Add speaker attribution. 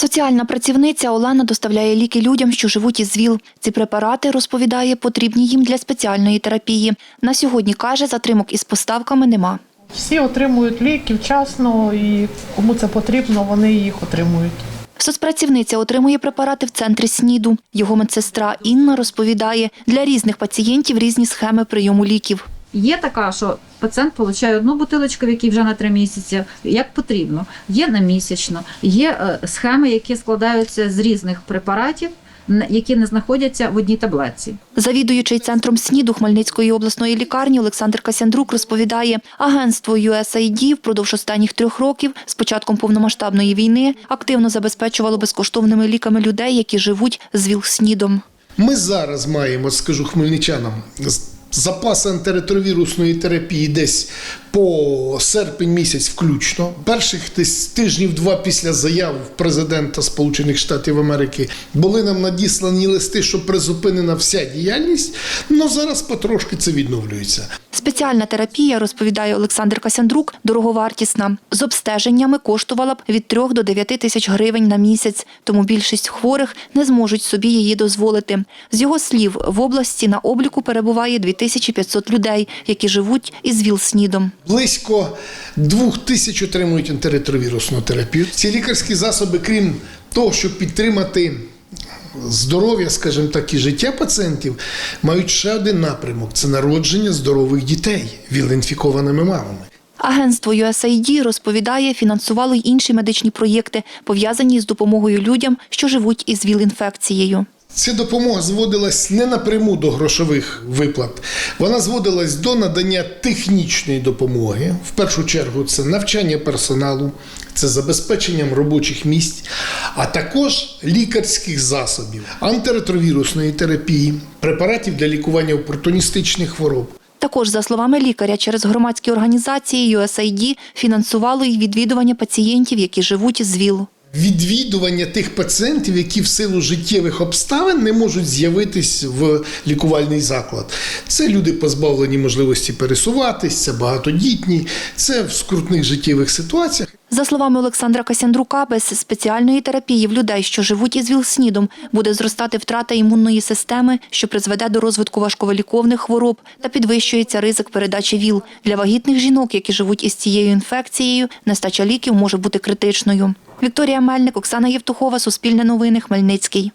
Speaker 1: Соціальна працівниця Олена доставляє ліки людям, що живуть із ВІЛ. Ці препарати, розповідає, потрібні їм для спеціальної терапії. На сьогодні, каже, затримок із поставками нема.
Speaker 2: Всі отримують ліки вчасно і кому це потрібно, вони їх отримують.
Speaker 1: Соцпрацівниця отримує препарати в центрі СНІДу. Його медсестра Інна розповідає, для різних пацієнтів різні схеми прийому ліків.
Speaker 3: Є така, що пацієнт отримує одну бутилочку, в якій вже на три місяці, як потрібно. Є на місячно, є е, схеми, які складаються з різних препаратів, які не знаходяться в одній таблетці.
Speaker 1: Завідуючий центром СНІДу Хмельницької обласної лікарні Олександр Касяндрук розповідає, агентство USAID впродовж останніх трьох років з початком повномасштабної війни активно забезпечувало безкоштовними ліками людей, які живуть з ВІЛ-СНІДом.
Speaker 4: Ми зараз маємо, скажу хмельничанам, з- запас антиретровірусної терапії десь по серпень місяць включно. Перших тижнів два після заяв президента Сполучених Штатів Америки були нам надіслані листи, що призупинена вся діяльність. але зараз потрошки це відновлюється.
Speaker 1: Спеціальна терапія, розповідає Олександр Касяндрук, дороговартісна. З обстеженнями коштувала б від 3 до 9 тисяч гривень на місяць, тому більшість хворих не зможуть собі її дозволити. З його слів, в області на обліку перебуває 2500 людей, які живуть із ВІЛ-СНІДом.
Speaker 4: Близько двох тисяч отримують антиретровірусну терапію. Ці лікарські засоби, крім того, щоб підтримати здоров'я, скажімо так, і життя пацієнтів, мають ще один напрямок це народження здорових дітей віл-інфікованими мамами.
Speaker 1: Агентство USAID розповідає, фінансувало й інші медичні проєкти, пов'язані з допомогою людям, що живуть із ВІЛ-інфекцією.
Speaker 4: Ця допомога зводилась не напряму до грошових виплат, вона зводилась до надання технічної допомоги. В першу чергу це навчання персоналу, це забезпеченням робочих місць, а також лікарських засобів, антиретровірусної терапії, препаратів для лікування опортуністичних хвороб.
Speaker 1: Також, за словами лікаря, через громадські організації USAID фінансувало й відвідування пацієнтів, які живуть з ВІЛ.
Speaker 4: Відвідування тих пацієнтів, які в силу життєвих обставин не можуть з'явитись в лікувальний заклад. Це люди позбавлені можливості пересуватись, це багатодітні, це в скрутних життєвих ситуаціях.
Speaker 1: За словами Олександра Касяндрука, без спеціальної терапії в людей, що живуть із ВІЛ-СНІДом, буде зростати втрата імунної системи, що призведе до розвитку важковиліковних хвороб та підвищується ризик передачі ВІЛ. Для вагітних жінок, які живуть із цією інфекцією, нестача ліків може бути критичною. Вікторія Мельник, Оксана Євтухова, Суспільне новини, Хмельницький.